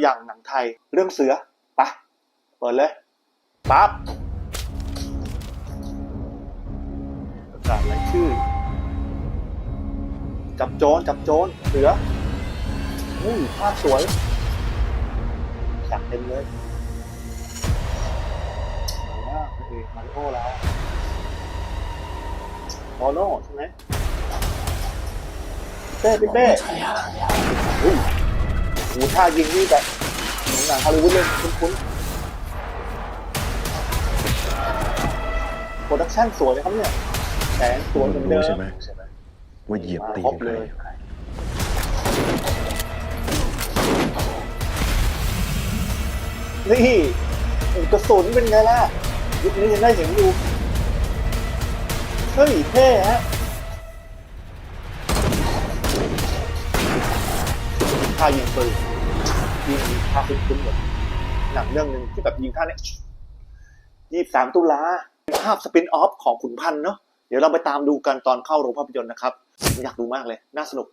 ตัวอย่างหนังไทย เรื่องเสือไปะเปิดเลยปั๊บประกาศรายชื่อ จับโจรจับโจรเสืออุ้ยภาพสวยจักเต็มเลยมาแล้วพระเอกมาริโอแล้วโมโน่ใช่ไหมเต้พี่เต้ โหูท่ายิงนี่แบบเหมือนหนังฮอลลีวูดเลยคุ้นๆโปรดักชั่นสวยเลยครับเนี่ยแสงสวยเหมือนเดิมรู้ใช่ไหมว่าเหยียบตีครบใคเลรยนี่กระสุนเป็นไงล่ะยุคนี้ยังได้เห็นอยู่เฮ้ยเท่ฮะ ท่ายิงปืนยิงท่าคุ้นๆแบบหนังเรื่องหนึ่งที่แบบยิงท่าเนี่ยยี่สามตุลาภาพสปินออฟของขุนพันธ์เนาะเดี๋ยวเราไปตามดูกันตอนเข้าโรงภาพยนตร์นะครับ อยากดูมากเลย น่าสนุก